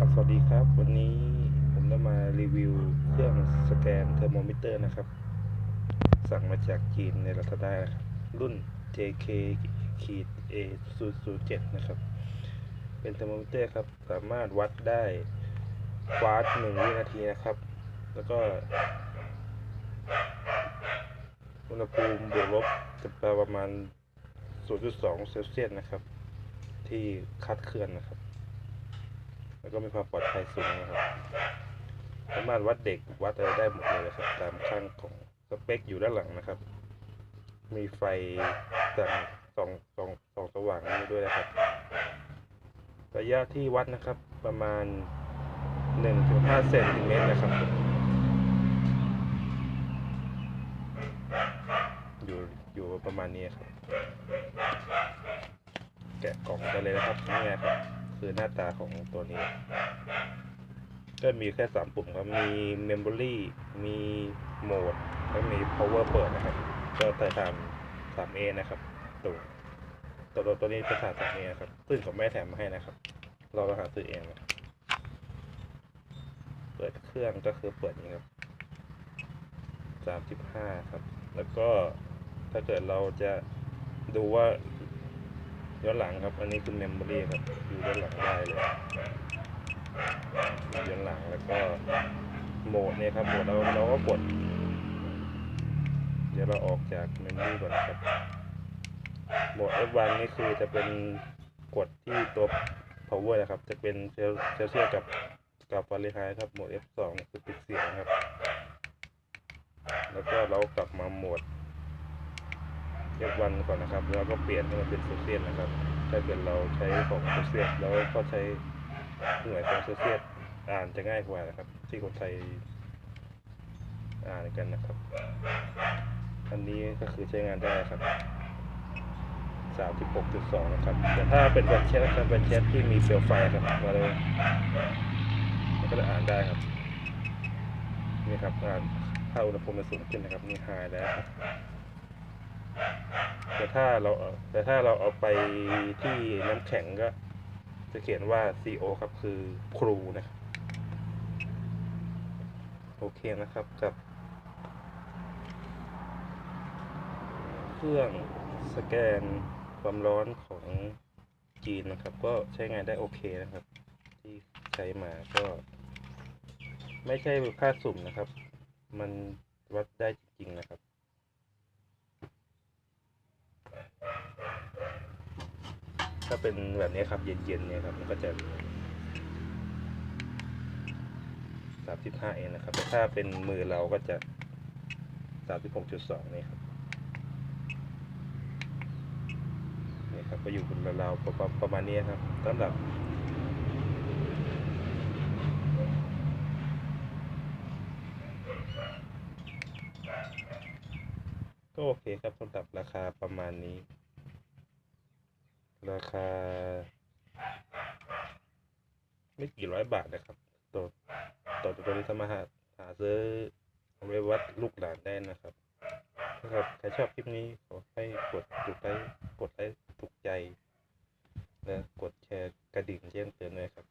กับสวัสดีครับ วันนี้ผมจะมารีวิวเครื่องสแกนเทอร์โมมิเตอร์นะครับ สั่งมาจากจีนในรัตดานะครับ รุ่น JK ขีด A 0 0 7นะครับ เป็นเทอร์โมมิเตอร์ครับ สามารถวัดได้ฟาสหนึ่งวินาทีนะครับ แล้วก็ อุณหภูมิบวกลบจะประมาณ 0.2 เซลเซียสนะครับ ที่คาดเคลื่อนนะครับ แล้วก็มีความปลอดภัยสูงนะครับ สามารถวัดเด็กวัดอะไรได้หมดเลยนะครับ ตามข้างของสเปคอยู่ด้านหลังนะครับ มีไฟสั่งสองสองสองสว่างนี้ด้วยนะครับ ระยะที่วัดนะครับประมาณ1-5เซนติเมตรนะครับ อยู่อยู่ประมาณนี้ครับ แกะกล่องกันเลยนะครับนี่ไงครับ คือหน้าตาของตัวนี้ ก็มีแค่สามปุ่มครับ มี Memory มีโหมดแล้วมี Power เปิดนะครับ ก็ใส่ตาม 3A นะครับ ตัวตัวตัวตัวนี้เป็นฐาน 3A นะครับ ซึ่งผมไม่แถมมาให้นะครับ เราไปหาซื้อเองนะเปิดเครื่องก็คือเปิดอย่างนี้ครับ35ครับ แล้วก็ถ้าเกิดเราจะดูว่า ย้อนหลังครับ อันนี้คือเมมโมรีครับอยู่ย้อนหลังได้เลยย้อนหลังแล้วก็โหมดเนี่ยครับโหมดเราเราก็กด เดี๋ยวเราออกจากเมมโมรีก่อนครับโหมด F1 นี่คือจะเป็นกดที่ตัว power นะครับ จะเป็นเซลเซลเซียสกับกับฟาเรนไฮต์ครับโหมด F2 คือปิดเสียงครับ แล้วก็เรากลับมาโหมด F1 ก่อนนะครับ แล้วก็เปลี่ยนให้มันเป็นเซเซียสนะครับ ถ้าเกิดเราใช้ของเซเซียสแล้วก็ใช้หน่วยของเซเซียสอ่านจะง่ายกว่านะครับ ที่คนไทยอ่านกันนะครับ อันนี้ก็คือใช้งานได้ครับ36.2นะครับ แต่ถ้าเป็นแบตแชทนะครับแบตแชทที่มีเปลวไฟครับมาเลยมันก็จะอ่านได้ครับ นี่ครับอ่านถ้าอุณหภูมิมันสูงขึ้นนะครับ นี่ไฮแล้วครับ แต่ถ้าเราแต่ถ้าเราเอาไปที่น้ำแข็งก็ จะเขียนว่า CO ครับคือครูนะครับ โอเคนะครับกับ เครื่องสแกนความร้อนของจีนนะครับ ก็ใช้งานได้โอเคนะครับ ที่ใช้มาก็ ไม่ใช่ค่าสุ่มนะครับ มันวัดได้จริงๆนะครับ ถ้าเป็นแบบนี้ครับ เย็นๆเนี่ยครับ มันก็จะสามสิบห้าเองนะครับแต่ถ้าเป็นมือเราก็จะสามสิบหกจุดสองนี่ครับนี่ครับก็อยู่บนราวๆประมาณประมาณนี้ครับสำหรับก็โอเคครับสำหรับราคาประมาณนี้ ราคา ไม่กี่ร้อยบาทนะครับตัวตัวตัวนี้สามารถหาซื้อเอาไว้วัดลูกหลานได้นะครับถ้าใครชอบคลิปนี้ขอให้กดถูกไลค์กดไลค์ถูกใจ และกดแชร์กระดิ่งแจ้งเตือนด้วยครับ